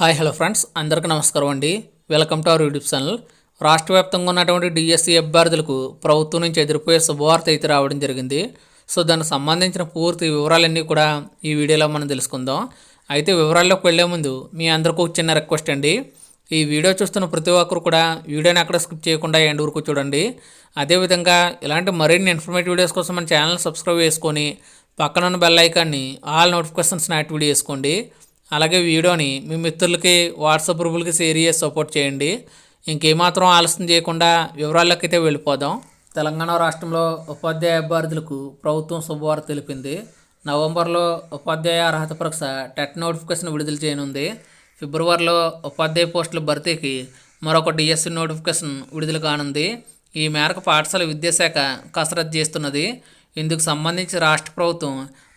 Hi hello friends. అందరికీ నమస్కారం అండి. Welcome to our YouTube channel. రాష్ట్ర వ్యాప్తంగా ఉన్నటువంటి డిఎస్సి అభ్యర్థులకు ప్రభుత్వం నుంచి ఎదుర్కొనే శుభవార్త అయితే రావడం జరిగింది. సో దానికి సంబంధించిన పూర్తి వివరాలన్నీ కూడా ఈ వీడియోలో మనం తెలుసుకుందాం. అయితే వివరాల్లోకి వెళ్ళే ముందు మీ అందరికీ ఒక చిన్న రిక్వెస్ట్ అండి. ఈ వీడియో చూస్తున్న ప్రతి ఒక్కరు కూడా వీడియోని అక్కడ స్కిప్ చేయకుండా ఎండ్ వరకు చూడండి. అదేవిధంగా ఇలాంటి మరిన్ని ఇన్ఫర్మేటివ్ వీడియోస్ కోసం మన ఛానల్ సబ్స్క్రైబ్ చేసుకొని పక్కన ఉన్న బెల్ ఐకాన్ని ఆల్ నోటిఫికేషన్స్ని యాక్టివేట్ చేసుకోండి. అలాగే వీడియోని మీ మిత్రులకి వాట్సాప్ గ్రూపులకి షేర్ చేసి సపోర్ట్ చేయండి. ఇంకేమాత్రం ఆలస్యం చేయకుండా వివరాల్లోకి అయితే వెళ్ళిపోదాం. తెలంగాణ రాష్ట్రంలో ఉపాధ్యాయ అభ్యర్థులకు ప్రభుత్వం శుభవార్త తెలిపింది. నవంబర్లో ఉపాధ్యాయ అర్హత పరీక్ష టెట్ నోటిఫికేషన్ విడుదల చేయనుంది. ఫిబ్రవరిలో ఉపాధ్యాయ పోస్టుల భర్తీకి మరొక డిఎస్సి నోటిఫికేషన్ విడుదల కానుంది. ఈ మేరకు పాఠశాల విద్యాశాఖ కసరత్తు చేస్తున్నది. ఇందుకు సంబంధించి రాష్ట్ర ప్రభుత్వం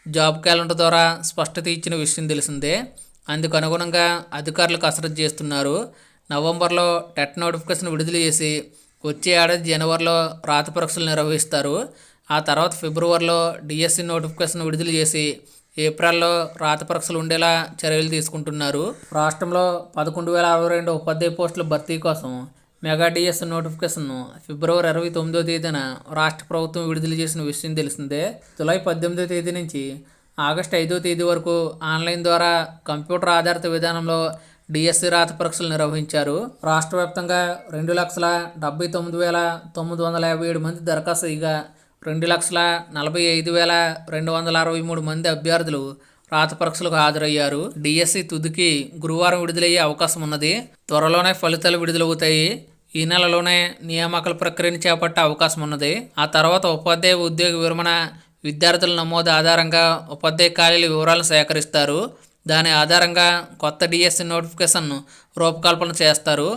జాబ్ క్యాలెండర్ ద్వారా స్పష్టత ఇచ్చిన విషయం తెలిసిందే. అందుకు అనుగుణంగా అధికారులు కసరత్తు చేస్తున్నారు. నవంబర్లో టెట్ నోటిఫికేషన్ విడుదల చేసి వచ్చే ఏడాది జనవరిలో రాత పరీక్షలు నిర్వహిస్తారు. ఆ తర్వాత ఫిబ్రవరిలో డిఎస్సి నోటిఫికేషన్ విడుదల చేసి ఏప్రిల్లో రాత పరీక్షలు ఉండేలా చర్యలు తీసుకుంటున్నారు. రాష్ట్రంలో పదకొండు వేల అరవై రెండు ఉపాధ్యాయ పోస్టుల భర్తీ కోసం మెగా డిఎస్ నోటిఫికేషన్ను ఫిబ్రవరి ఇరవై తొమ్మిదో తేదీన రాష్ట్ర ప్రభుత్వం విడుదల చేసిన విషయం తెలిసిందే. జులై పద్దెనిమిదో తేదీ నుంచి ఆగస్టు ఐదో తేదీ వరకు ఆన్లైన్ ద్వారా కంప్యూటర్ ఆధారిత విధానంలో డిఎస్సి రాత పరీక్షలు నిర్వహించారు. రాష్ట్ర వ్యాప్తంగా రెండు లక్షల డెబ్బై తొమ్మిది వేల తొమ్మిది వందల యాభై ఏడు మంది దరఖాస్తు ఇగా రెండు లక్షల నలభై ఐదు వేల రెండు వందల అరవై మూడు మంది అభ్యర్థులు రాత పరీక్షలకు హాజరయ్యారు. డిఎస్సి తుదికి గురువారం విడుదలయ్యే అవకాశం ఉన్నది. త్వరలోనే ఫలితాలు విడుదలవుతాయి. ఈ నెలలోనే నియామకాల ప్రక్రియను చేపట్టే అవకాశం ఉన్నది. ఆ తర్వాత ఉపాధ్యాయ ఉద్యోగ విరమణ విద్యార్థుల నమోదు ఆధారంగా ఉపాధ్యాయ ఖాళీల వివరాలను సేకరిస్తారు. దాని ఆధారంగా కొత్త డిఎస్సి నోటిఫికేషన్ను రూపకల్పన చేస్తారు.